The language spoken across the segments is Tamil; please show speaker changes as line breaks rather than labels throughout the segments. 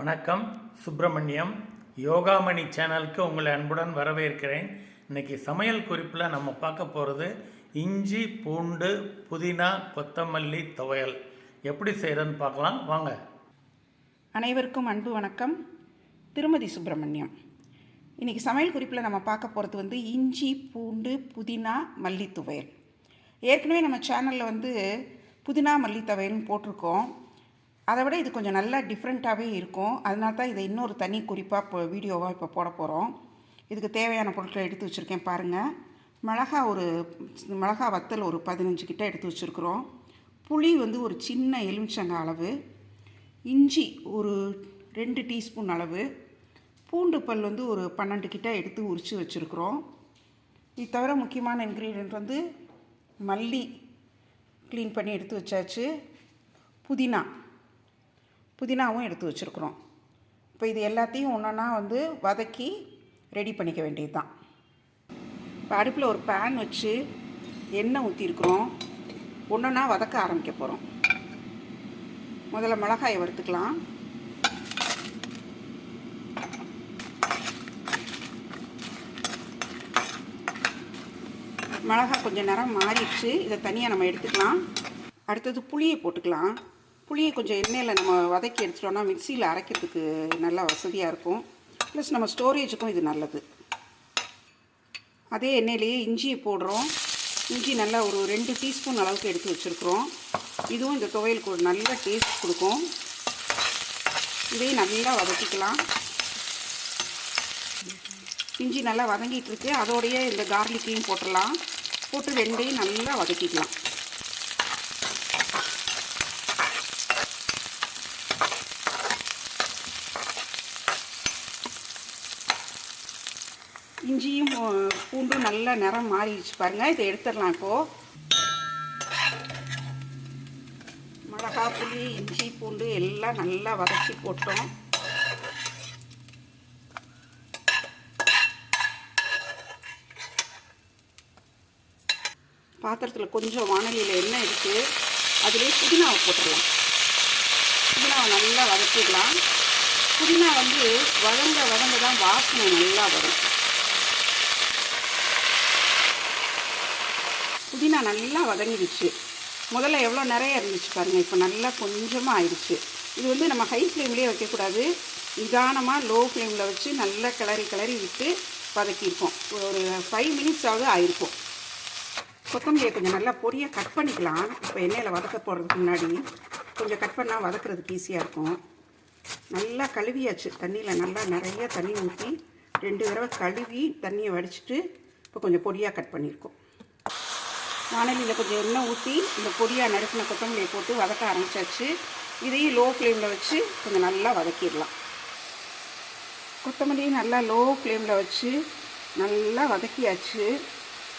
வணக்கம். சுப்பிரமணியம் யோகாமணி சேனலுக்கு உங்களை அன்புடன் வரவேற்கிறேன். இன்னைக்கு சமையல் குறிப்பில் நம்ம பார்க்க போகிறது இஞ்சி பூண்டு புதினா கொத்தமல்லி துவையல். எப்படி செய்கிறதுன்னு பார்க்கலாம். வாங்க.
அனைவருக்கும் அன்பு வணக்கம். திருமதி சுப்பிரமணியம். இன்றைக்கி சமையல் குறிப்பில் நம்ம பார்க்க போகிறது வந்து இஞ்சி பூண்டு புதினா மல்லி துவையல் ஏற்கனவே நம்ம சேனலில் வந்து புதினா மல்லி துவையல்னு போட்டிருக்கோம். அதை விட இது கொஞ்சம் நல்லா டிஃப்ரெண்ட்டாகவே இருக்கும். அதனால தான் இதை இன்னொரு தனி குறிப்பாக இப்போ வீடியோவாக இப்போ போட போகிறோம் இதுக்கு தேவையான பொருட்களை எடுத்து வச்சுருக்கேன் பாருங்கள் மிளகா ஒரு மிளகா வத்தல் ஒரு பதினஞ்சு கிட்ட எடுத்து வச்சுருக்குறோம். புளி வந்து ஒரு சின்ன எலுமிச்சங்க அளவு. இஞ்சி ஒரு ரெண்டு டீஸ்பூன் அளவு. பூண்டு பல் வந்து ஒரு பன்னெண்டு கிட்ட எடுத்து உரித்து வச்சுருக்குறோம். இது தவிர முக்கியமான இன்க்ரீடியன்ட் வந்து மல்லி க்ளீன் பண்ணி எடுத்து வச்சாச்சு. புதினா. புதினாவும் எடுத்து வச்சுருக்குறோம். இப்போ இது எல்லாத்தையும் ஒன்றா வந்து வதக்கி ரெடி பண்ணிக்க வேண்டியது தான் இப்போ அடுப்பில் ஒரு பேன் வச்சு எண்ணெய் ஊற்றிருக்குறோம் ஒன்றா வதக்க ஆரம்பிக்க போகிறோம் முதல்ல மிளகாயை வறுத்துக்கலாம். மிளகாய் கொஞ்சம் நேரம் மாறிடுச்சு. இதை தனியாக நம்ம எடுத்துக்கலாம். அடுத்தது புளியை போட்டுக்கலாம். புளியை கொஞ்சம் எண்ணெயில் நம்ம வதக்கி எடுத்துட்டோம்னா மிக்சியில் அரைக்கிறதுக்கு நல்லா வசதியாக இருக்கும். ப்ளஸ் நம்ம ஸ்டோரேஜுக்கும் இது நல்லது. அதே எண்ணெயிலேயே இஞ்சியை போடுறோம். இஞ்சி நல்லா ஒரு ரெண்டு டீஸ்பூன் அளவுக்கு எடுத்து வச்சுருக்குறோம். இதுவும் இந்த துவையலுக்கு ஒரு நல்ல டேஸ்ட் கொடுக்கும். இதையும் நல்லா வதக்கிக்கலாம். இஞ்சி நல்லா வதங்கிட்டு இருக்கு. அதோடையே இந்த கார்லிக்கையும் போட்டுடலாம். போட்டு ரெண்டையும் நல்லா வதக்கிக்கலாம். இஞ்சியும் பூண்டும் நல்லா நிறம் மாறிடுச்சு பாருங்கள் இதை எடுத்துடலாம் இப்போது மிளகா புளி இஞ்சி பூண்டு எல்லாம் நல்லா வதக்கி போட்டோம். பாத்திரத்தில் கொஞ்சம் வானலியில் எண்ணெய் இருக்குது அதிலே புதினாவை போட்டுடலாம். புதினாவை நல்லா வதக்கிடலாம். புதினா வந்து வதங்க வதங்க தான் வாசனை நல்லா வரும். புதினா நல்லா வதங்கிடுச்சு. முதல்ல எவ்வளோ நிறைய இருந்துச்சு பாருங்கள் இப்போ நல்லா கொஞ்சமாக ஆயிடுச்சு. இது வந்து நம்ம ஹை ஃப்ளேம்லேயே வைக்கக்கூடாது. நிதானமாக லோ ஃப்ளேமில் வச்சு நல்லா கிளறி கிளறி விட்டு வதக்கியிருக்கோம் ஒரு ஃபைவ் மினிட்ஸ் ஆயிருக்கும். கொத்தமல்லியை கொஞ்சம் நல்லா பொடியாக கட் பண்ணிக்கலாம். இப்போ எண்ணெயில் வதக்க போடுறதுக்கு முன்னாடி கொஞ்சம் கட் பண்ணால் வதக்கிறதுக்கு ஈஸியாக இருக்கும். நல்லா கழுவியாச்சு. தண்ணியில் நல்லா நிறைய தண்ணி ஊற்றி ரெண்டு தடவை கழுவி தண்ணியை வடிச்சிட்டு இப்போ கொஞ்சம் பொடியாக கட் பண்ணியிருக்கோம். வானலியில் கொஞ்சம் எண்ணெய் ஊற்றி இந்த பொடியாக நறுக்கின கொத்தமல்லியை போட்டு வதக்க ஆரம்பித்தாச்சு இதையும் லோ ஃப்ளேமில் வச்சு கொஞ்சம் நல்லா வதக்கிடலாம். கொத்தமல்லியும் நல்லா லோ ஃப்ளேமில் வச்சு நல்லா வதக்கியாச்சு.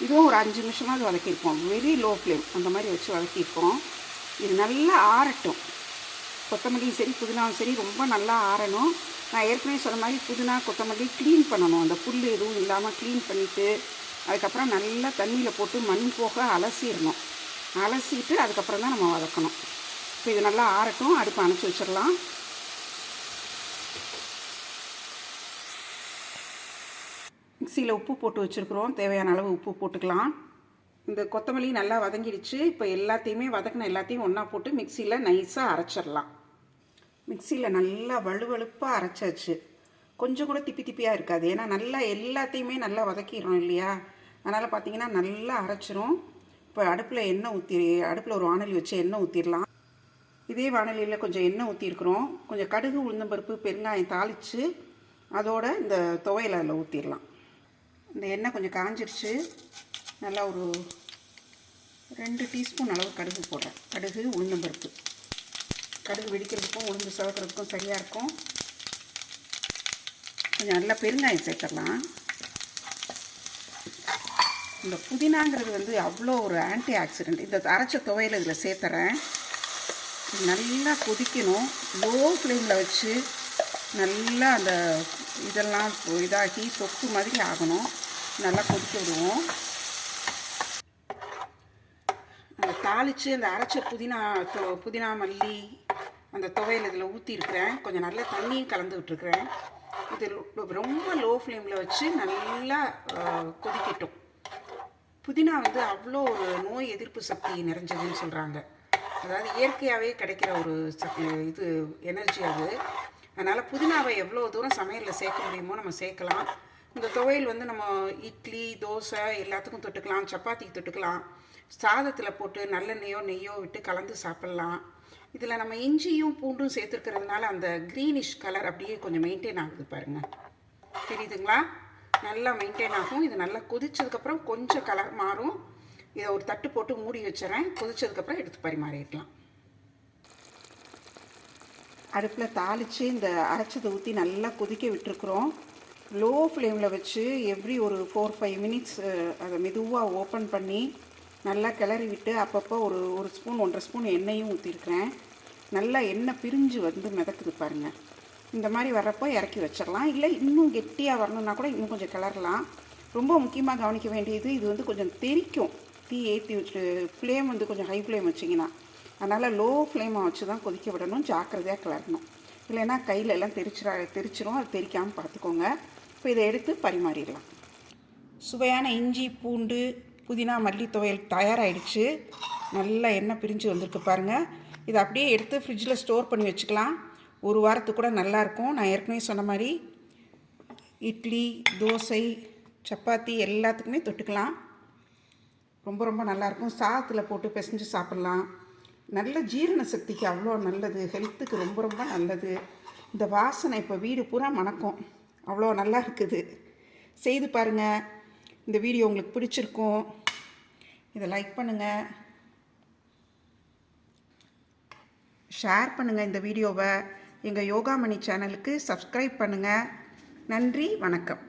இதுவும் ஒரு அஞ்சு நிமிஷமாவது வதக்கியிருப்போம். வெரி லோ ஃப்ளேம் அந்த மாதிரி வச்சு வதக்கியிருக்கோம். இது நல்லா ஆறட்டும். கொத்தமல்லியும் சரி புதினாவும் சரி ரொம்ப நல்லா ஆறணும். நான் ஏற்கனவே சொன்ன மாதிரி புதினா கொத்தமல்லி க்ளீன் பண்ணணும். அந்த புல் எதுவும் இல்லாமல் க்ளீன் பண்ணிவிட்டு அதுக்கப்புறம் நல்லா தண்ணியில் போட்டு மண் போக அலசிடணும். அலசிட்டு அதுக்கப்புறம் தான் நம்ம வதக்கணும். இப்போ இது நல்லா ஆறட்டும். அடுப்பு அணைச்சி வச்சிடலாம். மிக்சியில் உப்பு போட்டு வச்சுருக்குறோம். தேவையான அளவு உப்பு போட்டுக்கலாம். இந்த கொத்தமல்லி நல்லா வதங்கிடுச்சு. இப்போ எல்லாத்தையுமே வதக்கின எல்லாத்தையும் ஒன்றா போட்டு மிக்சியில் நைஸாக அரைச்சிடலாம். மிக்சியில் நல்லா வலுவழுப்பாக அரைச்சாச்சு. கொஞ்சம் கூட திப்பி திப்பியாக இருக்காது. ஏன்னா நல்லா எல்லாத்தையுமே நல்லா வதக்கிடுறோம் இல்லையா? அதனால் பார்த்தீங்கன்னா நல்லா அரைச்சிரும். இப்போ அடுப்பில் எண்ணெய் ஊற்றி அடுப்பில் ஒரு வானொலி வச்சு எண்ணெய் ஊற்றிடலாம் இதே வானொலியில் கொஞ்சம் எண்ணெய் ஊற்றிருக்குறோம் கொஞ்சம் கடுகு உளுந்தம்பருப்பு பெருங்காயம் தாளித்து அதோட இந்த துவையில் அதில் ஊற்றிடலாம் இந்த எண்ணெய் கொஞ்சம் காஞ்சிருச்சு. நல்லா ஒரு ரெண்டு டீஸ்பூன் அளவு கடுகு போடுறேன். கடுகு உளுந்தம்பருப்பு கடுகு வெடிக்கிறதுக்கும் உளுந்து சவக்கிறதுக்கும் சரியாக இருக்கும். கொஞ்சம் நல்லா பெருங்காயம் சேர்த்துடலாம். இந்த புதினாங்கிறது வந்து அவ்வளோ ஒரு ஆன்டி ஆக்சிடெண்ட் இந்த அரைச்ச துவையல் இதில் சேர்த்துறேன். நல்லா கொதிக்கணும். லோ ஃப்ளேமில் வச்சு நல்லா அந்த இதெல்லாம் இதாகி தொக்கு மாதிரி ஆகணும். நல்லா கொதிக்க விடுவோம். தாளித்து அந்த அரைச்ச புதினா புதினா மல்லி அந்த துவையல் இதில் ஊற்றிருக்கிறேன் கொஞ்சம் நல்லா தண்ணியும் கலந்து விட்டுருக்குறேன். இது ரொம்ப லோ ஃப்ளேமில் வச்சு நல்லா கொதிக்கட்டும். புதினா வந்து அவ்வளோ ஒரு நோய் எதிர்ப்பு சக்தி நிறைஞ்சதுன்னு சொல்கிறாங்க அதாவது இயற்கையாகவே கிடைக்கிற ஒரு சக்தி இது எனர்ஜி அது. அதனால் புதினாவை எவ்வளோ தூரம் சமையலில் சேர்க்க முடியுமோ நம்ம சேர்க்கலாம். இந்த துவையல் வந்து நம்ம இட்லி தோசை எல்லாத்துக்கும் தொட்டுக்கலாம் சப்பாத்திக்கு தொட்டுக்கலாம். சாதத்தில் போட்டு நல்லெண்ணெயோ நெய்யோ விட்டு கலந்து சாப்பிட்லாம். இதில் நம்ம இஞ்சியும் பூண்டும் சேர்த்துருக்கிறதுனால அந்த க்ரீனிஷ் கலர் அப்படியே கொஞ்சம் மெயின்டைன் ஆகுது பாருங்கள் தெரியுதுங்களா? நல்லா மெயின்டைன் ஆகும். இது நல்லா கொதிச்சதுக்கப்புறம் கொஞ்சம் கலர் மாறும். இதை ஒரு தட்டு போட்டு மூடி வச்சிடறேன். கொதிச்சதுக்கப்புறம் எடுத்து பரிமாறிடலாம். அடுப்பில் தாளித்து இந்த அரைச்சதை ஊற்றி நல்லா கொதிக்க விட்டுருக்குறோம். லோ ஃப்ளேமில் வச்சு எவ்ரி ஒரு ஃபோர் ஃபைவ் மினிட்ஸ் அதை மெதுவாக ஓப்பன் பண்ணி நல்லா கிளறி விட்டு அப்பப்போ ஒரு ஒரு ஸ்பூன் ஒன்றரை ஸ்பூன் எண்ணெயும் ஊற்றிருக்கிறேன் நல்லா எண்ணெய் பிரிஞ்சு வந்து மிதக்குது பாருங்கள் இந்த மாதிரி வர்றப்போ இறக்கி வச்சிடலாம். இல்லை இன்னும் கெட்டியாக வரணுன்னா கூட இன்னும் கொஞ்சம் கிளறலாம். ரொம்ப முக்கியமாக கவனிக்க வேண்டியது இது வந்து கொஞ்சம் தெறிக்கும் தீ ஏற்றி வச்சு ஃப்ளேம் வந்து கொஞ்சம் ஹை ஃப்ளேம் வச்சிங்கன்னா. அதனால் லோ ஃப்ளேமை வச்சு தான் கொதிக்க விடணும். ஜாக்கிரதையாக கிளறணும். இல்லைன்னா கையில் எல்லாம் தெரிச்சிட தெரிச்சிரும். அது தெரிக்காமல் பார்த்துக்கோங்க. இப்போ இதை எடுத்து பரிமாறிடலாம். சுவையான இஞ்சி பூண்டு புதினா மல்லி துவையல் தயாராகிடுச்சு நல்லா எண்ணெய் பிரிஞ்சு வந்திருக்கு பாருங்கள் இதை அப்படியே எடுத்து ஃப்ரிட்ஜில் ஸ்டோர் பண்ணி வச்சுக்கலாம். ஒரு வாரத்துக்கு கூட நல்லாயிருக்கும் நான் ஏற்கனவே சொன்ன மாதிரி இட்லி தோசை சப்பாத்தி எல்லாத்துக்குமே தொட்டுக்கலாம். ரொம்ப ரொம்ப நல்லாயிருக்கும் சாதத்தில் போட்டு பிசைஞ்சு சாப்பிட்லாம். நல்ல ஜீரண சக்திக்கு அவ்வளோ நல்லது. ஹெல்த்துக்கு ரொம்ப ரொம்ப நல்லது. இந்த வாசனை இப்போ வீடு பூரா மணக்கும். அவ்வளோ நல்லா இருக்குது. செய்து பாருங்கள் இந்த வீடியோ உங்களுக்கு பிடிச்சிருக்கும் இதை லைக் பண்ணுங்கள் ஷேர் பண்ணுங்கள் இந்த வீடியோவை. எங்கள் யோகாமணி சேனலுக்கு சப்ஸ்கிரைப் பண்ணுங்கள் நன்றி வணக்கம்.